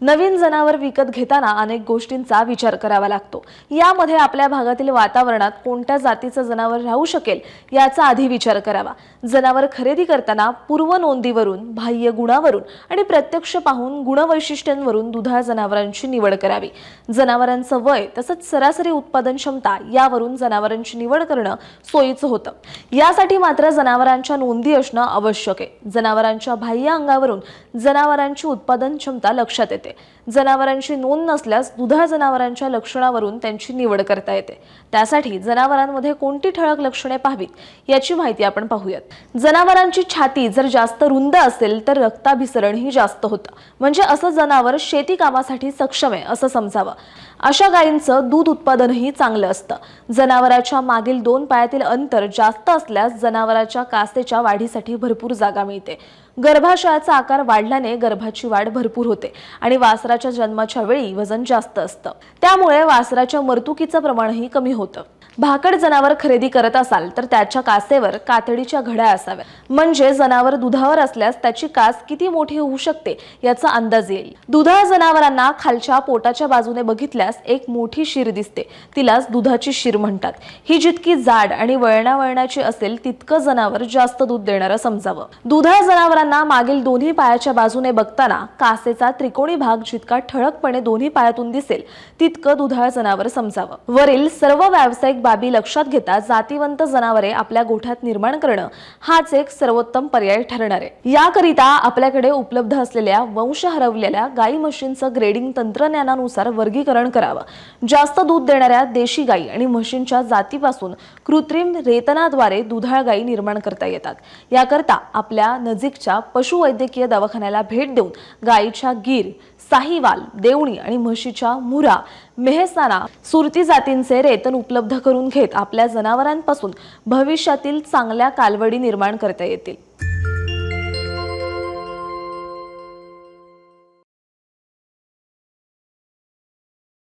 नवीन जनावर विकत घेताना अनेक गोष्टींचा विचार करावा लागतो. यामध्ये आपल्या भागातील वातावरणात कोणत्या जातीचं जनावर राहू शकेल याचा आधी विचार करावा. जनावर खरेदी करताना पूर्व नोंदीवरून बाह्य गुणावरून आणि प्रत्यक्ष पाहून गुणवैशिष्ट्यांवरून दुधाळ जनावरांची निवड करावी. जनावरांचं वय तसंच सरासरी उत्पादन क्षमता यावरून जनावरांची निवड करणं सोयीचं होतं. यासाठी मात्र जनावरांच्या नोंदी असणं आवश्यक आहे. जनावरांच्या बाह्य अंगावरून जनावरांची उत्पादन क्षमता लक्षात येते. जनावरांची नोंद नसल्यास दुधाळ जनावरांच्या लक्षणावरून त्यांची निवड करता येते. त्यासाठी जनावरांमध्ये कोणती ठळक लक्षणे पाहावीत याची माहिती आपण पाहूयात. जनावरांची छाती जर जास्त रुंद असेल तर रक्ताभिसरणही जास्त होतं. म्हणजे असं जनावर शेती कामासाठी सक्षम आहे असं समजावं. अशा गायींचं दूध उत्पादनही चांगलं असतं. जनावराच्या मागील दोन पायातील अंतर जास्त असल्यास जनावराच्या कासेच्या वाढीसाठी भरपूर जागा मिळते. गर्भाशयाचा आकार वाढल्याने गर्भाची वाढ भरपूर होते आणि वासराच्या जन्माच्या वेळी वजन जास्त असतं. त्यामुळे वासराच्या मर्तुकीचं प्रमाणही कमी होतं. भाकड जनावर खरेदी करत असाल तर त्याच्या कासेवर कातडीच्या घड्या असाव्या म्हणजे जनावर दुधावर असल्यास त्याची कास किती मोठी होऊ शकते याचा अंदाज येईल. दुधाळ जनावरांना खालच्या पोटाच्या बाजूने बघितल्यास एक मोठी शिर दिसते. तिलाच दुधाची शिर म्हणतात. ही जितकी जाड आणि वळणावळणाची असेल तितकं जनावर जास्त दूध देणारं समजावं. दुधाळ जनावरांना मागील दोन्ही पायाच्या बाजूने बघताना कासेचा त्रिकोणी भाग जितका ठळकपणे दोन्ही पायातून दिसेल तितकं दुधाळ जनावर समजावं. वरील सर्व व्यावसायिक बाबी लक्षात घेता जातीवंत जनावरे आपल्या गोठ्यात निर्माण करणं हाच एक सर्वोत्तम पर्याय ठरणार आहे. याकरिता आपल्याकडे उपलब्ध असलेल्या वंश हरवलेल्या गाई म्हशींचं ग्रेडिंग तंत्रज्ञानानुसार वर्गीकरण करावं. जास्त दूध देणाऱ्या देशी गाई आणि म्हशींच्या जातीपासून कृत्रिम रेतनाद्वारे दुधाळ गायी निर्माण करता येतात. याकरता आपल्या नजीकच्या पशुवैद्यकीय दवाखान्याला भेट देऊन गायीच्या गीर साहिवाल देवणी आणि म्हशीच्या मुरा मेहसाना सुरती जातींचे रेतन उपलब्ध करून घेत आपल्या जनावरांपासून भविष्यातील चांगल्या कालवडी निर्माण करता येतील.